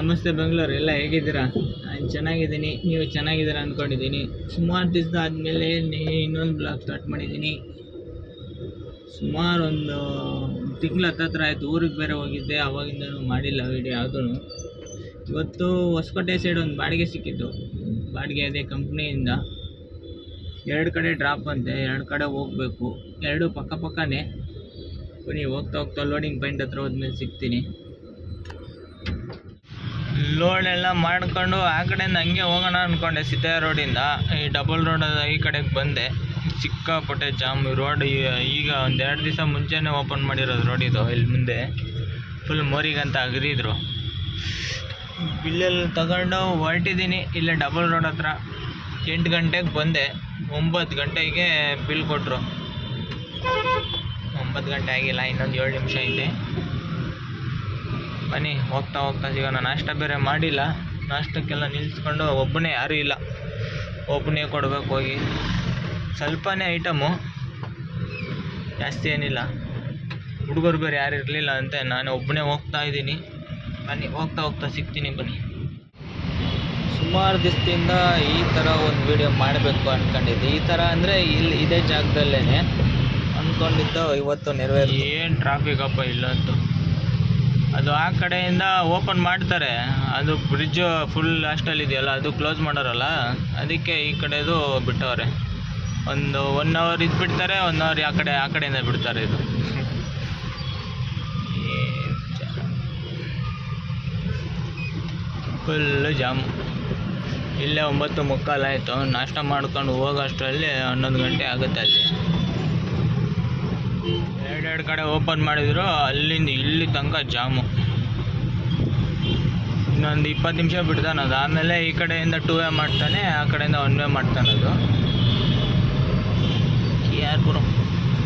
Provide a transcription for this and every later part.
ನಮಸ್ತೆ ಬೆಂಗಳೂರು, ಎಲ್ಲ ಹೇಗಿದ್ದೀರಾ? ನಾನು ಚೆನ್ನಾಗಿದ್ದೀನಿ, ನೀವು ಚೆನ್ನಾಗಿದ್ದೀರಾ ಅಂದ್ಕೊಂಡಿದ್ದೀನಿ ಸುಮಾರು ದಿವಸ ಆದಮೇಲೆ ಇನ್ನೊಂದು ಬ್ಲಾಗ್ ಸ್ಟಾರ್ಟ್ ಮಾಡಿದ್ದೀನಿ. ಸುಮಾರು ಒಂದು ತಿಂಗಳು ಹತ್ತತ್ರ ಆಯಿತು, ಊರಿಗೆ ಬೇರೆ ಹೋಗಿದ್ದೆ, ಅವಾಗಿಂದನೂ ಮಾಡಿಲ್ಲ ವೀಡಿಯೋ ಯಾವುದೂ ಇವತ್ತು ಹೊಸಕೋಟೆ ಸೈಡ್ ಒಂದು ಬಾಡಿಗೆ ಸಿಕ್ಕಿತ್ತು. ಬಾಡಿಗೆ ಅದೇ ಕಂಪ್ನಿಯಿಂದ ಎರಡು ಕಡೆ ಡ್ರಾಪ್ ಅಂತೆ, ಎರಡು ಕಡೆ ಹೋಗಬೇಕು. ಎರಡು ಪಕ್ಕ ಬನ್ನಿ, ಹೋಗ್ತಾ ಹೋಗ್ತಾ ಲೋಡಿಂಗ್ ಪಾಯಿಂಟ್ ಹತ್ರ ಹೋದ್ಮೇಲೆ ಸಿಗ್ತೀನಿ. ಲೋಡ್ ಎಲ್ಲ ಮಾಡ್ಕೊಂಡು ಆ ಕಡೆಯಿಂದ ಹಂಗೆ ಹೋಗೋಣ ಅಂದ್ಕೊಂಡೆ ಸಿದ್ದಯ್ಯ ರೋಡಿಂದ ಈ ಡಬಲ್ ರೋಡ್ ಈ ಕಡೆಗೆ ಬಂದೆ. ಸಿಕ್ಕಾಪಟ್ಟೆ ಜಾಮ್ ರೋಡ್ ಈಗ ಒಂದು ಎರಡು ದಿವಸ ಮುಂಚೆನೇ ಓಪನ್ ಮಾಡಿರೋದು ರೋಡ್ ಇದು, ಇಲ್ಲಿ ಮುಂದೆ. ಫುಲ್ ಮೋರಿಗಂತ ಅಗದಿದ್ರು ಬಿಲ್ಲೆಲ್ಲ ತಗೊಂಡು ಹೊರಟಿದ್ದೀನಿ ಇಲ್ಲೇ ಡಬಲ್ ರೋಡ್ ಹತ್ರ. ಎಂಟು ಗಂಟೆಗೆ ಬಂದೆ. ಒಂಬತ್ತು ಗಂಟೆಗೆ ಬಿಲ್ ಕೊಟ್ಟರು ಒಂಬತ್ತು ಗಂಟೆ ಆಗಿಲ್ಲ, ಇನ್ನೊಂದು ಏಳು ನಿಮಿಷ ಐತೆ. ಬನ್ನಿ, ಹೋಗ್ತಾ ಹೋಗ್ತಾ ಸಿಗೋಣ ನಾಷ್ಟ ಬೇರೆ ಮಾಡಿಲ್ಲ. ನಾಷ್ಟಕ್ಕೆಲ್ಲ ನಿಲ್ಲಿಸ್ಕೊಂಡು ಒಬ್ಬನೇ ಯಾರೂ ಇಲ್ಲ. ಒಬ್ಬನೇ ಕೊಡ್ಬೇಕು ಹೋಗಿ. ಸ್ವಲ್ಪನೇ ಐಟಮು. ಜಾಸ್ತಿ ಏನಿಲ್ಲ. ಹುಡುಗರು ಬೇರೆ ಯಾರು ಇರಲಿಲ್ಲ ಅಂತೆ ನಾನು ಒಬ್ಬನೇ ಹೋಗ್ತಾ ಇದ್ದೀನಿ. ಬನ್ನಿ, ಹೋಗ್ತಾ ಹೋಗ್ತಾ ಸಿಗ್ತೀನಿ ಬನ್ನಿ. ಸುಮಾರು ದಿವಸದಿಂದ ಈ ಥರ ಒಂದು ವಿಡಿಯೋ ಮಾಡಬೇಕು ಅಂದ್ಕೊಂಡಿದ್ದೆ ಈ ಥರ ಅಂದರೆ ಇಲ್ಲಿ ಇದೇ ಜಾಗದಲ್ಲೇ ಅಂದ್ಕೊಂಡಿದ್ದು ಇವತ್ತು ನೆರವೇರಿ ಏನು ಟ್ರಾಫಿಕ್ ಅಪ್ಪ ಇಲ್ಲಂತೂ. ಅದು ಆ ಕಡೆಯಿಂದ ಓಪನ್ ಮಾಡ್ತಾರೆ. ಅದು ಬ್ರಿಡ್ಜ್ ಫುಲ್ ಲಾಸ್ಟಲ್ಲಿ ಇದೆಯಲ್ಲ, ಅದು ಕ್ಲೋಸ್ ಮಾಡೋರಲ್ಲ, ಅದಕ್ಕೆ ಈ ಕಡೆದು ಬಿಟ್ಟವ್ರೆ. ಒಂದು ಒನ್ ಅವರ್ ಇದು ಬಿಡ್ತಾರೆ ಒನ್ ಅವರ್ ಆ ಕಡೆ, ಆ ಕಡೆಯಿಂದ ಬಿಡ್ತಾರೆ ಇದು. ಫುಲ್ ಜಾಮ್ ಇಲ್ಲೇ ಒಂಬತ್ತು ಮುಕ್ಕಾಲು ಆಯಿತು. ನಾಷ್ಟ ಮಾಡ್ಕೊಂಡು ಹೋಗೋಷ್ಟರಲ್ಲಿ ಹನ್ನೊಂದು ಗಂಟೆ ಆಗುತ್ತೆ ಅಲ್ಲಿ. ಎರಡೆರಡು ಕಡೆ ಓಪನ್ ಮಾಡಿದ್ರು, ಅಲ್ಲಿಂದ ಇಲ್ಲಿ ತನಕ ಜಾಮು. ಇನ್ನೊಂದು ಇಪ್ಪತ್ತು ನಿಮಿಷ ಬಿಡ್ತಾನೆ ಅದು. ಆಮೇಲೆ ಈ ಕಡೆಯಿಂದ ಟೂ ವೇ ಮಾಡ್ತಾನೆ, ಆ ಕಡೆಯಿಂದ ಒನ್ ವೇ ಮಾಡ್ತಾನೆ ಅದು. K R Puram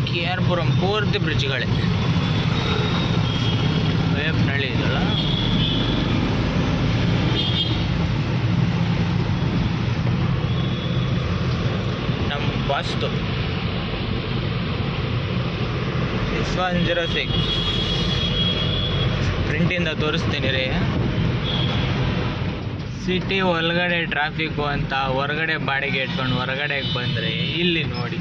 K R Puram ಪೂರ್ತಿ ಬ್ರಿಡ್ಜ್ಗಳೇ ವೇಪ್ನಳ್ಳಿ ಇದಲ್ಲ ನಮ್ಮ ಬಾಸ್ತು ಒನ್ ಜೀರೋ ಸಿಕ್ಸ್ ಪ್ರಿಂಟಿಂದ ತೋರಿಸ್ತೀನಿ ರೀ. ಸಿಟಿ ಒಳಗಡೆ ಟ್ರಾಫಿಕ್ಕು ಅಂತ ಹೊರಗಡೆ ಬಾಡಿಗೆ ಇಟ್ಕೊಂಡು ಹೊರಗಡೆ ಬಂದರೆ ಇಲ್ಲಿ ನೋಡಿ.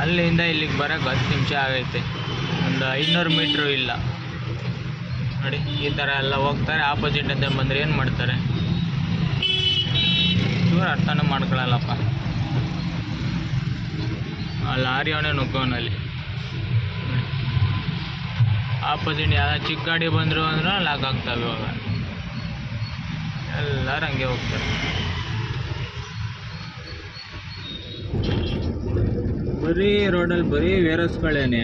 ಅಲ್ಲಿಂದ ಇಲ್ಲಿಗೆ ಬರೋಕ್ಕೆ ಹತ್ತು ನಿಮಿಷ ಆಗೈತೆ. ಒಂದು ಐನೂರು ಮೀಟ್ರು ಇಲ್ಲ. ನೋಡಿ, ಈ ಥರ ಎಲ್ಲ ಹೋಗ್ತಾರೆ ಆಪೋಸಿಟ್ ಅಂತ ಬಂದರೆ ಏನು ಮಾಡ್ತಾರೆ? ಇವ್ರು ಅರ್ಥನೂ ಮಾಡ್ಕೊಳ್ಳಲ್ಲಪ್ಪ ಆ ಲಾರಿ ಅವನೇ ಆಪೋಸಿಟ್ ಯಾವ ಚಿಕ್ಕ ಗಾಡಿ ಬಂದರು ಅಂದ್ರೆ ಲಾಕ್ ಆಗ್ತವೆ ಇವಾಗ ಎಲ್ಲರೂ ಹಂಗೆ ಹೋಗ್ತಾರೆ. ಬರೀ ರೋಡಲ್ಲಿ ಬರೀ ವೇರಸ್ಗಳೇನೆ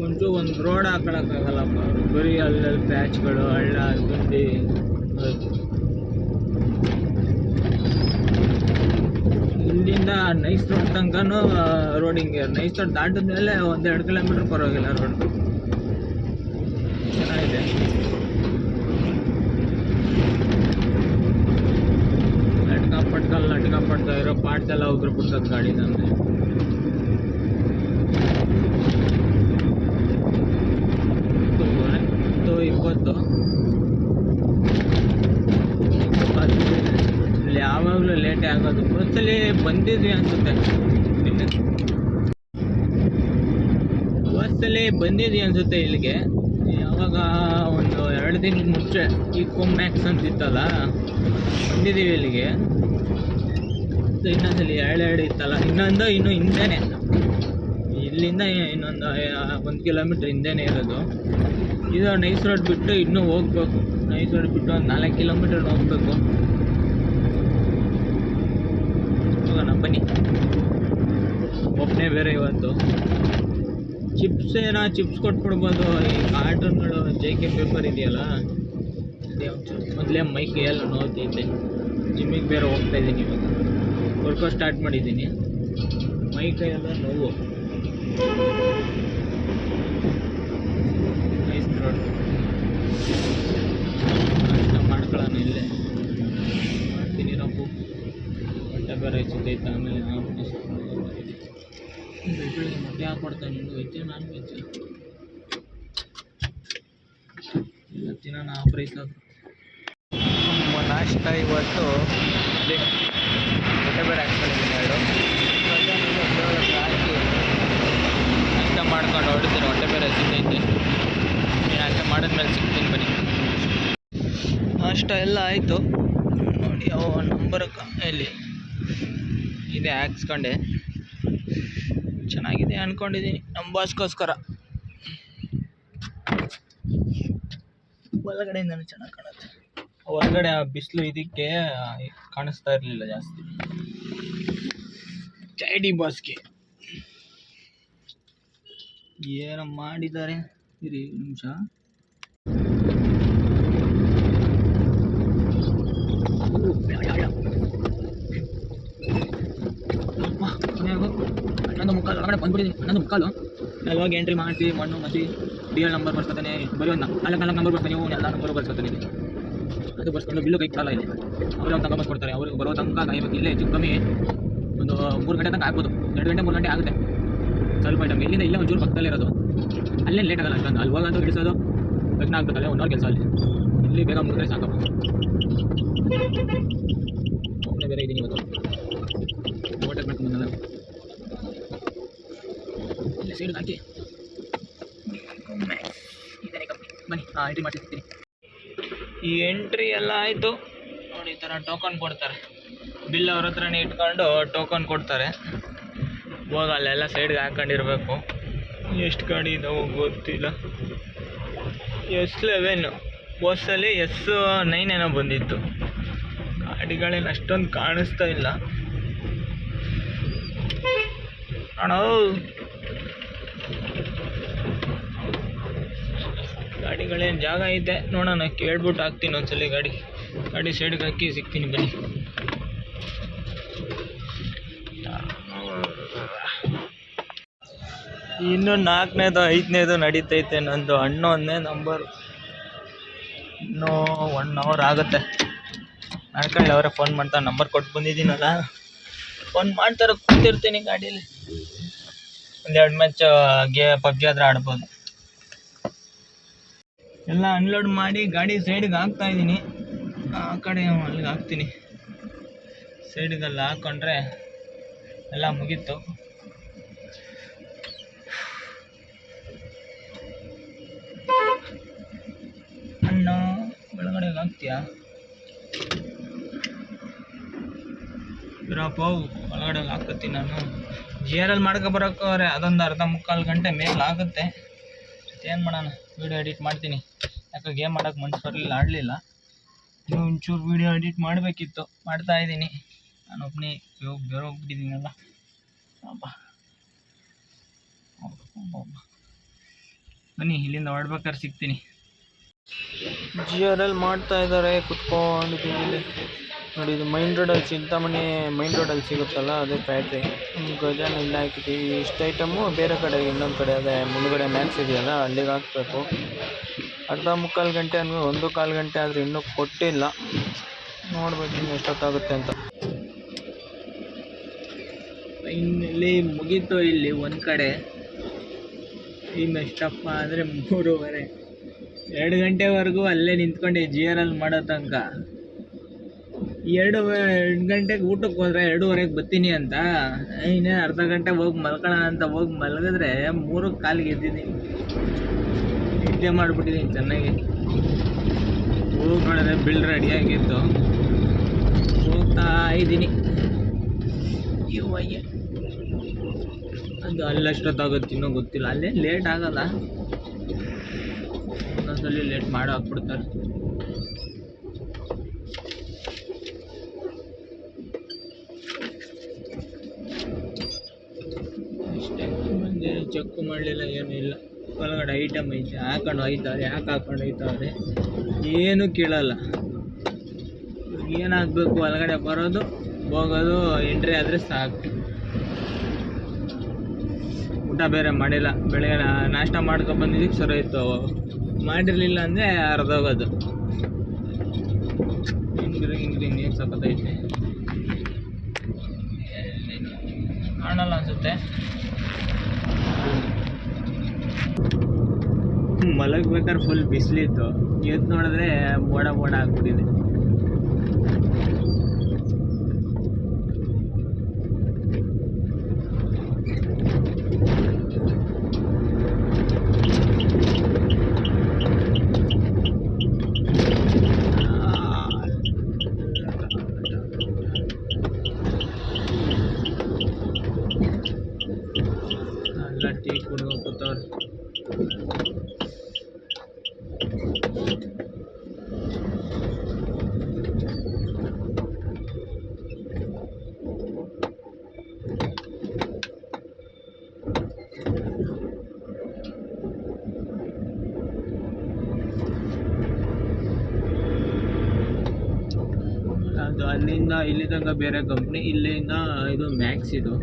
ಮುಂಚೂ ಒಂದು ರೋಡ್ ಹಾಕೊಳಕ್ಕಾಗಲ್ಲಪ್ಪ. ಬರೀ ಅಲ್ಲಲ್ಲಿ ಪ್ಯಾಚ್ಗಳು ಹಳ್ಳ, ಗುಂಡಿ. ಇಲ್ಲಿಂದ ನೈಸ್ ರೋಡ್ ತನಕನೂ ರೋಡಿಂಗ್ ನೈಸ್ ರೋಡ್ ದಾಟಿದ ಮೇಲೆ ಒಂದೆರಡು ಕಿಲೋಮೀಟ್ರ್ ಪರವಾಗಿಲ್ಲ ರೋಡ್ ಚೆನ್ನಾಗಿದೆ ಲಟ್ಕ ಪಟ್ಕಲ್ ಲಟ್ಕ ಪಡ್ತಾ ಇರೋ ಪಾರ್ಟ್ಸ್ ಎಲ್ಲ ಉದ್ರ ಬಿಡ್ತದ ಗಾಡಿ ಹತ್ತು ಇಪ್ಪತ್ತು. ಇಲ್ಲಿ ಯಾವಾಗಲೂ ಲೇಟೇ ಆಗೋದು. ಒಂದ್ಸಲಿ ಬಂದಿದ್ವಿ ಅನ್ಸುತ್ತೆ. ಬಸ್ಸಲ್ಲಿ ಬಂದಿದ್ವಿ ಅನ್ಸುತ್ತೆ ಇಲ್ಲಿಗೆ. ಯಾವಾಗ ಒಂದು ಎರಡು ದಿನ ಮುಂಚೆ ಈ ಮ್ಯಾಕ್ಸ್ ಅಂತ ಇತ್ತಲ್ಲ ಬಂದಿದ್ದೀವಿ ಇಲ್ಲಿಗೆ. ಇನ್ನೊಂದಲ್ಲಿ ಎರಡೆರಡು ಇತ್ತಲ್ಲ, ಇನ್ನೊಂದು, ಇನ್ನು ಹಿಂದೆನೇ. ಇಲ್ಲಿಂದ ಇನ್ನೊಂದು ಒಂದು ಕಿಲೋಮೀಟ್ರ್ ಹಿಂದೆನೇ ಇರೋದು. ಇದು ನೈಸ್ ರೋಡ್ ಬಿಟ್ಟು ಇನ್ನೂ ಹೋಗ್ಬೇಕು. ನೈಸ್ ರೋಡ್ ಬಿಟ್ಟು ಒಂದು ನಾಲ್ಕು ಕಿಲೋಮೀಟರ್ ಹೋಗ್ಬೇಕು. ಹೋಗೋಣ, ಬನ್ನಿ. ಒಬ್ಬನೇ ಬೇರೆ ಇವತ್ತು. ಚಿಪ್ಸ್ ಏನೋ ಚಿಪ್ಸ್ ಕೊಟ್ಬಿಡ್ಬೋದು ಈ ಕಾರ್ಟೂನ್ಗಳು ಜೆ ಕೆ ಪೇಪರ್ ಇದೆಯಲ್ಲ? ಮೊದಲೇ ಮೈ ಎಲ್ಲ ನೋವ್ತೈತೆ ಜಿಮ್ಮಿಗೆ ಬೇರೆ ಹೋಗ್ತಾ ಇದ್ದೀನಿ ಇವಾಗ. ವರ್ಕೌಟ್ ಸ್ಟಾರ್ಟ್ ಮಾಡಿದ್ದೀನಿ. ಮೈ ಕೈಯೆಲ್ಲ ನೋವು. ಮಾಡ್ಕೊಳ್ಳೋಣ ಇಲ್ಲೇ. ಮಾಡ್ತೀನಿ ರಪ್ಪು ಹೊಟ್ಟೆ ಬೇರೆ ಹಚ್ಚೈತೆ ಆಮೇಲೆ ನಾವು ಮೊಟ್ಟೆ ಹಾಕ್ಕೊಡ್ತಾನೆ ನೀನು ವೆಜ್ಜಾ ನಾನ್ ವೆಜ್ ದಿನ ತಿನ್ನೋಣ ಆ ಪ್ರೈಸ್ ಅದು ನಾಷ್ಟ ಇವತ್ತು ಬೇರೆ ಹಾಕ್ಕೊಂಡಿದ್ದೀನಿ ಮಾಡ್ಕೊಂಡು ಹೊಡಿತೀನಿ ಹೊಟ್ಟೆ ಬೇರೆ ಸಿಗ್ತೈತೆ ನೀನು ಹಾಗೆ ಮಾಡಿದ್ಮೇಲೆ ಸಿಗ್ತೀನಿ ಬನ್ನಿ ನಾಷ್ಟ ಎಲ್ಲ ಆಯಿತು. ನೋಡಿ ಅವು ನಂಬರ್ ಎಲ್ಲಿ ಇದೆ ಹಾಕ್ಸ್ಕೊಂಡೆ. ಚೆನ್ನಾಗಿದೆ ಅಂದ್ಕೊಂಡಿದ್ದೀನಿ ನಮ್ಮ ಬಾಸ್ಗೋಸ್ಕರ ಒಳಗಡೆಯಿಂದನೂ ಚೆನ್ನಾಗಿ ಕಾಣುತ್ತೆ. ಹೊರಗಡೆ ಆ ಬಿಸಿಲು ಇದಕ್ಕೆ ಕಾಣಿಸ್ತಾ ಇರಲಿಲ್ಲ ಜಾಸ್ತಿ. ಚೈಡಿ ಬಾಸ್ಗೆ. ಏನೋ ಮಾಡಿದ್ದಾರೆ. ಇರಿ ನಿಮಿಷ ಹನ್ನೊಂದು ಮುಕ್ಕಾಲು ಒಳಗಡೆ ಬಂದ್ಬಿಟ್ಟಿದ್ದೀನಿ ಹನ್ನೊಂದು ಮುಕ್ಕಾಲು. ಅಲ್ಲಿ ಹೋಗಿ ಎಂಟ್ರಿ ಮಾಡ್ತೀವಿ ಮಣ್ಣು ಮಸಿ ಡಿ ಎಲ್ ನಂಬರ್ ಬರ್ಸ್ಕೊತಾನೆ, ಬರೀ ನಾಲ್ಕು ನಾಲ್ಕು ನಂಬರ್ ಬರ್ತಾನೆ ನೀವು ಎಲ್ಲ ನಂಬರ್ ಬರ್ಸ್ಕೊತಾನೆ ಅದು ಬರ್ಸ್ಕೊಂಡು ಬಿಲ್ಲು ಕೈ ಕಾಲ ಇದೆ ಅವ್ರು ತಗೊಂಡು ಕೊಡ್ತಾರೆ ಅವ್ರಿಗೆ ಬರೋ ತನಕ ಕಾಯ್ಬೇಕು ಇಲ್ಲೇ, ಹೆಚ್ಚು ಕಮ್ಮಿ ಒಂದು ಮೂರು ಗಂಟೆ ತನಕ ಆಗ್ಬೋದು. ಎರಡು ಗಂಟೆ, ಮೂರು ಗಂಟೆ ಆಗುತ್ತೆ. ಸ್ವಲ್ಪ ಐಟಮ್ ಇಲ್ಲಿಂದ ಇಲ್ಲೇ ಒಂಚೂರು ಪಕ್ಕದಲ್ಲೇ ಇರೋದು. ಅಲ್ಲೇ ಲೇಟ್ ಆಗಲ್ಲ, ಅಷ್ಟೊಂದು. ಅಲ್ಲಿ ಹೋಗೋದು ಇಳಿಸೋದು ಲಗ್ನ ಆಗ್ಬೇಕಲ್ಲ ಒಂದು ಕೆಲಸ ಅಲ್ಲಿ. ಇಲ್ಲಿ ಬೇಗ ಮುಗಿದ್ರೆ ಸಾಕಪ್ಪ ಒಬ್ಬನೇ ಬೇರೆ ಇದ್ದೀನಿ ಇವತ್ತು. ಹಾಕಿ ಎಂಟ್ರಿ ಮಾಡಿಸ್ತೀನಿ ಈ ಎಂಟ್ರಿ ಎಲ್ಲ ಆಯಿತು. ನೋಡಿ, ಈ ಥರ ಟೋಕನ್ ಕೊಡ್ತಾರೆ. ಬಿಲ್ ಅವ್ರ ಹತ್ರನೇ ಇಟ್ಕೊಂಡು ಟೋಕನ್ ಕೊಡ್ತಾರೆ. ಹೋಗ ಅಲ್ಲೆಲ್ಲ ಸೈಡ್ಗೆ ಹಾಕೊಂಡಿರ್ಬೇಕು. ಎಷ್ಟು ಗಾಡಿ ಇದಾವೆ ಗೊತ್ತಿಲ್ಲ. ಎಸ್ ಲೆವೆನ್ ಬಸ್ಸಲ್ಲಿ ಎಸ್ ನೈನ್ ಏನೋ ಬಂದಿತ್ತು. ಗಾಡಿಗಳೇನು ಅಷ್ಟೊಂದು ಕಾಣಿಸ್ತಾ ಇಲ್ಲ. ಅಣ್ಣ ಗಾಡಿಗಳೇನು ಜಾಗ ಐತೆ ನೋಡೋಣ. ಕೇಳ್ಬಿಟ್ಟು ಹಾಕ್ತೀನಿ ಒಂದ್ಸಲ ಗಾಡಿ. ಗಾಡಿ ಸೈಡ್ಗೆ ಹಾಕಿ ಸಿಗ್ತೀನಿ ಬನ್ನಿ. ಇನ್ನು ನಾಲ್ಕನೇದು, ಐದನೇದು ನಡೀತೈತೆ ನಂದು ಹನ್ನೊಂದನೇ ನಂಬರ್ ಇನ್ನೂ ಒನ್ ಅವರ್ ಆಗುತ್ತೆ. ಮಾಡ್ಕೊಳ್ಳಿ ಅವರೇ ಫೋನ್ ಮಾಡ್ತಾ ನಂಬರ್ ಕೊಟ್ಟು ಬಂದಿದ್ದೀನಲ್ಲ. ಫೋನ್ ಮಾಡ್ತಾರೆ ಕೂತಿರ್ತೀನಿ ಗಾಡೀಲಿ. ಒಂದೆರಡು ಮ್ಯಾಚ್ ಗೇ ಪಬ್ಜಿ ಆದ್ರೆ ಆಡ್ಬೋದು. ಎಲ್ಲ ಅನ್ಲೋಡ್ ಮಾಡಿ ಗಾಡಿ ಸೈಡ್ಗೆ ಹಾಕ್ತಾ ಇದ್ದೀನಿ. ಆ ಕಡೆ ಅಲ್ಲಿಗೆ ಹಾಕ್ತೀನಿ. ಸೈಡ್ಗೆಲ್ಲ ಹಾಕ್ಕೊಂಡ್ರೆ ಎಲ್ಲ ಮುಗೀತು. ಹಣ್ಣು ಒಳಗಡೆ ಹಾಕ್ತೀಯಾ? ಇರಪ್ಪ ಒಳಗಡೆ ಹಾಕತ್ತೀನಿ ನಾನು. ಜಿ ಆರ್ ಎಲ್ ಮಾಡ್ಕೊಬರೋಕ್ಕೋರೆ ಅದೊಂದು ಅರ್ಧ ಮುಕ್ಕಾಲು ಗಂಟೆ ಮೇಲೆ ಆಗುತ್ತೆ. ಏನು ಮಾಡೋಣ? ವೀಡಿಯೋ ಎಡಿಟ್ ಮಾಡ್ತೀನಿ. ಯಾಕೆ ಗೇಮ್ ಮಾಡೋಕೆ ಮನ್ಸು ಬರಲಿಲ್ಲ, ಆಡಲಿಲ್ಲ. ನೀವು ಒಂಚೂರು ವೀಡಿಯೋ ಎಡಿಟ್ ಮಾಡಬೇಕಿತ್ತು. ಮಾಡ್ತಾ ಇದ್ದೀನಿ. ನಾನು ಒಬ್ಬನೇ ಇವಾಗ ಬೇರೆ ಹೋಗ್ಬಿಟ್ಟಿದ್ದೀನಲ್ಲ. ಬನ್ನಿ, ಇಲ್ಲಿಂದ ಹೊಡ್ಬೇಕಾದ್ರೆ ಸಿಗ್ತೀನಿ. ಜಿ ಆರ್ ಎಲ್ ಮಾಡ್ತಾ ಇದ್ದಾರೆ, ಕುತ್ಕೊಂಡಿದ್ದೀನಿ ಇಲ್ಲಿ. ನೋಡಿ, ಇದು ಮೈನ್ ರೋಡಲ್ಲಿ ಚಿಂತಾಮಣಿ ಮೈನ್ ರೋಡಲ್ಲಿ ಸಿಗುತ್ತಲ್ಲ, ಅದೇ ಫ್ಯಾಕ್ಟ್ರಿ ಗಜಾನ ಇಲ್ಲ ಹಾಕಿದ್ದೀವಿ ಇಷ್ಟು ಐಟಮು ಬೇರೆ ಕಡೆ, ಇನ್ನೊಂದು ಕಡೆ, ಅದೇ ಮುಂದ್ಗಡೆ ಮ್ಯಾಕ್ಸ್ ಇದೆಯಲ್ಲ, ಅಲ್ಲಿಗೆ ಹಾಕಬೇಕು. ಅರ್ಧ ಮುಕ್ಕಾಲು ಗಂಟೆ ಅಂದರೆ ಒಂದು ಕಾಲು ಗಂಟೆ ಆದರೆ ಇನ್ನೂ ಕೊಟ್ಟಿಲ್ಲ. ನೋಡ್ಬೇಕು ಇನ್ನು ಎಷ್ಟೊತ್ತಾಗುತ್ತೆ ಅಂತ. ಇನ್ನಲ್ಲಿ ಮುಗೀತು ಇಲ್ಲಿ ಒಂದು ಕಡೆ. ಇನ್ನು ಎಷ್ಟಪ್ಪ ಅಂದರೆ ಮೂರುವರೆ. ಎರಡು ಗಂಟೆವರೆಗೂ ಅಲ್ಲೇ ನಿಂತ್ಕೊಂಡೆ ಜಿ ಆರ್ ಅಲ್ಲಿ ಮಾಡೋ ತನಕ. ಎರಡು ಗಂಟೆಗೆ ಊಟಕ್ಕೆ ಹೋದ್ರೆ ಎರಡೂವರೆಗೆ ಬರ್ತೀನಿ ಅಂತ. ಇನ್ನೇನು ಅರ್ಧ ಗಂಟೆ ಹೋಗಿ ಮಲ್ಕೊಳ್ಳೋಣ ಅಂತ ಹೋಗಿ ಮಲಗಿದ್ರೆ ಮೂರು ಕಾಲಿಗೆ ಎದ್ದಿದ್ದೀನಿ. ನಿದ್ದೆ ಮಾಡಿಬಿಟ್ಟಿದ್ದೀನಿ ಚೆನ್ನಾಗಿ. ಹೋಗಿ ನೋಡಿದ್ರೆ ಬಿಲ್ ರೆಡಿಯಾಗಿತ್ತು ಹೋಗ್ತಾ ಇದ್ದೀನಿ. ಅಯ್ಯ ಅದು ಅಲ್ಲಷ್ಟೊತ್ತಾಗುತ್ತೆ ಇನ್ನೂ ಗೊತ್ತಿಲ್ಲ. ಅಲ್ಲೇ ಲೇಟ್ ಆಗಲ್ಲ. ಒಂದೊಂದ್ಸಲಿ ಲೇಟ್ ಮಾಡಿ ಹಾಕ್ಬಿಡ್ತಾರೆ ಅಷ್ಟೇ ಚೆಕ್ ಮಾಡಲಿಲ್ಲ, ಏನೂ ಇಲ್ಲ. ಒಳಗಡೆ ಐಟಮ್ ಐತೆ, ಹಾಕೊಂಡು ಹೋಯ್ತಾರೆ, ಯಾಕೆ ಹಾಕೊಂಡು ಹೋಯ್ತಾರೆ, ಏನೂ ಕೇಳಲ್ಲ. ಏನಾಗಬೇಕು, ಒಳಗಡೆ ಬರೋದು, ಹೋಗೋದು ಎಂಟ್ರಿ ಆದರೆ ಸಾಕು. ಊಟ ಬೇರೆ ಮಾಡಿಲ್ಲ ಬೆಳಗ್ಗೆ ನಾಷ್ಟ ಮಾಡ್ಕೊಂಡು ಬಂದಿದ್ದಕ್ಕೆ ಸರಿ ಇತ್ತು ಮಾಡಿರಲಿಲ್ಲ ಅಂದರೆ ಅರ್ಧೋಗೋದು. ಹಿಂಗ್ರಿ ಹಿಂಗ್ರಿ, ನೀರು ಸಖತ್ತೈತೆ ಕಾಣಲ್ಲ ಅನ್ಸುತ್ತೆ. ಮಲಗ್ಬೇಕಾದ್ರೆ ಫುಲ್ ಬಿಸಿಲಿತ್ತು ಇವತ್ತು ನೋಡಿದ್ರೆ ಮೋಡ ಮೋಡ ಆಗ್ಬಿಟ್ಟಿದೆ ಎಲ್ಲ ಟೀ ಕುಡ್ದು ಕೂತವ್ರೆ ಅದು ಅಲ್ಲಿಂದ ಇಲ್ಲಿ ತನಕ ಬೇರೆ ಕಂಪ್ನಿ ಇಲ್ಲಿಂದ ಇದು ಮ್ಯಾಕ್ಸ್ ಇದು.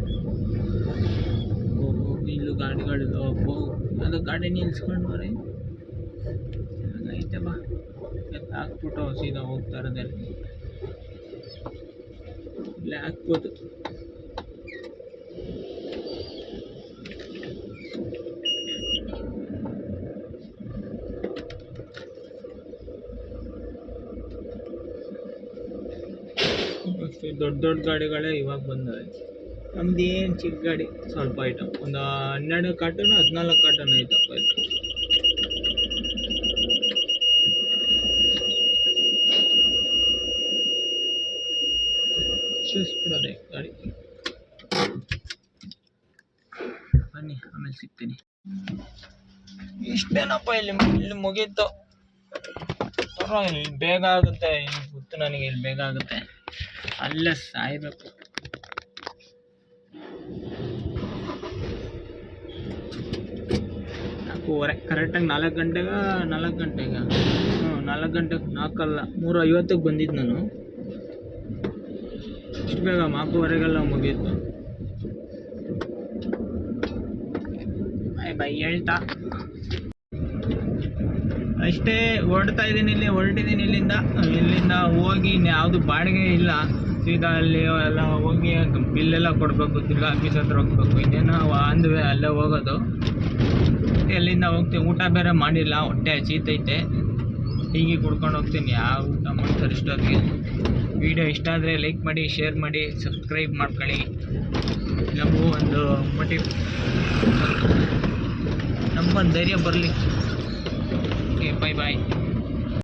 ಇಲ್ಲೂ ಗಾಡಿಗಳು ಅಪ್ಪು ಅದು ಗಾಡಿ ನಿಲ್ಸ್ಕೊಂಡು ಬರೀ ಐತೆ ಬಾ. ಹಾಕ್ಬಿಟ್ಟು ಸೀದಾ ಹೋಗ್ತಾ ಇರೋದಲ್ಲಿ ಇಲ್ಲೇ ಹಾಕ್ಬೋದು ಅಷ್ಟೇ ದೊಡ್ಡ ದೊಡ್ಡ ಗಾಡಿಗಳೇ ಇವಾಗ ಬಂದವೆ. ಏನು ಚಿಕ್ಕ ಗಾಡಿ, ಸ್ವಲ್ಪ ಐಟಮ್ ಒಂದು ಹನ್ನೆರಡು ಕಾರ್ಟನ್ ಹದಿನಾಲ್ಕು ಕಾಟನ್ ಐತಪ್ಪ ಇದು ಗಾಡಿ. ಬನ್ನಿ, ಆಮೇಲೆ ಸಿಗ್ತೀನಿ. ಇಷ್ಟೇನಪ್ಪ ಇಲ್ಲಿ ಇಲ್ಲಿ ಮುಗೀತು. ಪರವಾಗಿಲ್ಲ, ಇಲ್ಲಿ ಬೇಗ ಆಗುತ್ತೆ, ಇಲ್ಲಿ ಗೊತ್ತು ನನಗೆ ಇಲ್ಲಿ ಬೇಗ ಆಗುತ್ತೆ. ಅಲ್ಲೇ ಸಾಯ್ಬೇಕು. ನಾಲ್ಕೂವರೆ ಕರೆಕ್ಟಾಗಿ ನಾಲ್ಕು ಗಂಟೆಗೆ ನಾಲ್ಕು ಗಂಟೆಗೆ. ಹ್ಞೂ, ನಾಲ್ಕು ಗಂಟೆಗೆ ನಾಲ್ಕಲ್ಲ ಮೂರು ಐವತ್ತಕ್ಕೆ ಬಂದಿದ್ದು ನಾನು. ಇಷ್ಟು ಬೇಗ ನಾಲ್ಕೂವರೆಗೆಲ್ಲ ಮುಗೀತು. ಬಾಯ್ ಬಾಯ್ ಹೇಳ್ತಾ. ಅಷ್ಟೇ ಹೊರಡ್ತಾ ಇದ್ದೀನಿ ಇಲ್ಲಿ, ಹೊರಟಿದ್ದೀನಿ ಇಲ್ಲಿಂದ. ಇಲ್ಲಿಂದ ಹೋಗಿ ಯಾವುದು ಬಾಡಿಗೆ ಇಲ್ಲ. ಸೀದಾ ಅಲ್ಲಿ ಎಲ್ಲ ಹೋಗಿ ಬಿಲ್ಲೆಲ್ಲ ಕೊಡಬೇಕು, ತಿರ್ಗಾ ಆಫೀಸ್ ಹತ್ರ ಹೋಗ್ಬೇಕು. ಇನ್ನೇನು ಆನ್ ವೇ ಅಲ್ಲೇ ಹೋಗೋದು. ಎಲ್ಲಿಂದ ಹೋಗ್ತೀವಿ? ಊಟ ಬೇರೆ ಮಾಡಿಲ್ಲ, ಹೊಟ್ಟೆ ಹಸಿತೈತೆ. ಹೀಗೆ ಕುಡ್ಕೊಂಡು ಹೋಗ್ತೀನಿ. ಯಾವ ಊಟ ಮಾಡ್ತಾರೆ ಇಷ್ಟೊತ್ತಿಗೆ? ವಿಡಿಯೋ ಇಷ್ಟ ಆದರೆ ಲೈಕ್ ಮಾಡಿ ಶೇರ್ ಮಾಡಿ ಸಬ್ಸ್ಕ್ರೈಬ್ ಮಾಡ್ಕೊಳ್ಳಿ. ನಮಗೂ ಒಂದು ಮೋಟಿವ್ ನಮಗೊಂದು ಧೈರ್ಯ ಬರಲಿ. ಓಕೆ ಬಾಯ್ ಬಾಯ್